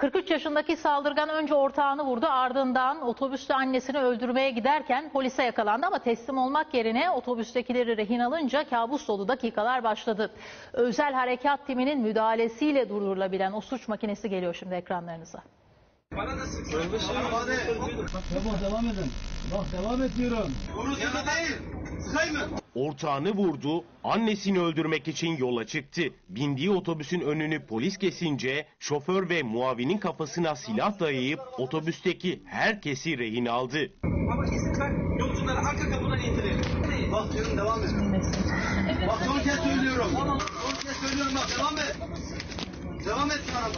43 yaşındaki saldırgan önce ortağını vurdu ardından otobüste annesini öldürmeye giderken polise yakalandı ama teslim olmak yerine otobüstekileri rehin alınca kabus dolu dakikalar başladı. Özel harekat timinin müdahalesiyle durdurulabilen o suç makinesi geliyor şimdi ekranlarınıza. Bak tamam devam edin. Bak devam ediyorum. Konusunda değil. Sıkay mı? Ortağını vurdu, annesini öldürmek için yola çıktı. Bindiği otobüsün önünü polis kesince şoför ve muavinin kafasına silah dayayıp otobüsteki herkesi rehin aldı. Ama izin ver. Yolcuları arka kapıdan indirelim. Bak diyorum devam et. Bak son kez söylüyorum. Son kez söylüyorum bak devam et. Devam et sana bak.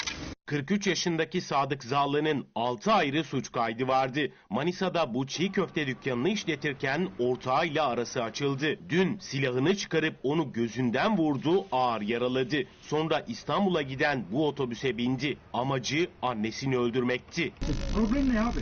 43 yaşındaki Sadık Zallı'nın 6 ayrı suç kaydı vardı. Manisa'da bu çiğ köfte dükkanını işletirken ortağıyla arası açıldı. Dün silahını çıkarıp onu gözünden vurdu, ağır yaraladı. Sonra İstanbul'a giden bu otobüse bindi. Amacı annesini öldürmekti. Problem ne abi?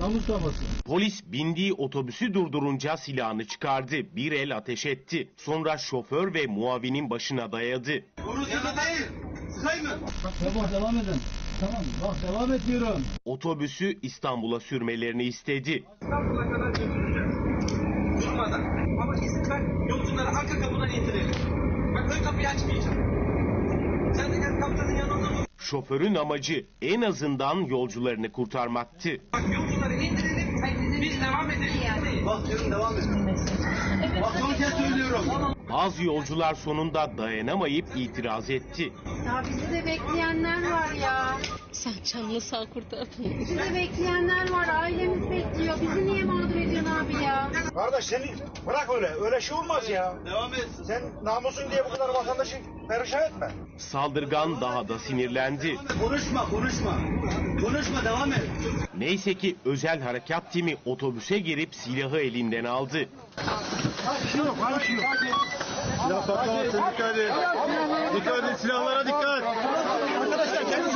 Namus davası. Polis bindiği otobüsü durdurunca silahını çıkardı. Bir el ateş etti. Sonra şoför ve muavinin başına dayadı. Konusunda değil. Tamam devam edin. Tamam bak devam ediyorum. Otobüsü İstanbul'a sürmelerini istedi. İstanbul'a kadar götüreceğiz. Durmadan. Ama izin ver. Yolcuları arka kapıdan indirelim. Bak ön kapıyı açmayacağım. Sen de gel kaptanın yanında dur. Şoförün amacı en azından yolcularını kurtarmaktı. Bak yolcuları indirelim. Biz devam edelim. Bak diyorum devam et. Bak son kez söylüyorum. Bazı yolcular sonunda dayanamayıp itiraz etti. Ya bizi de bekleyenler var ya. Sen canını sağ kurtardın. Bizi de bekleyenler var. Ailemiz bekliyor. Bizi niye mağdur ediyorsun abi ya? Kardeş seni bırak öyle. Öyle şey olmaz ya. Devam et. Sen namusun diye bu kadar vatandaşı perişan etme. Saldırgan daha da sinirlendi. Konuşma konuşma. Konuşma devam et. Neyse ki özel harekat timi otobüse girip silahı elinden aldı. Silah patlamasın dikkat edin. Dikkat edin silahlara dikkat. Arkadaşlar kendi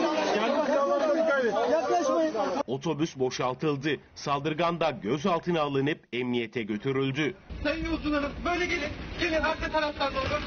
silahlara dikkat edin. Yaklaşmayın. Otobüs boşaltıldı. Saldırgan da gözaltına alınıp emniyete götürüldü. Sayın yolcularım böyle gelin. Gelin arka taraftan doğru.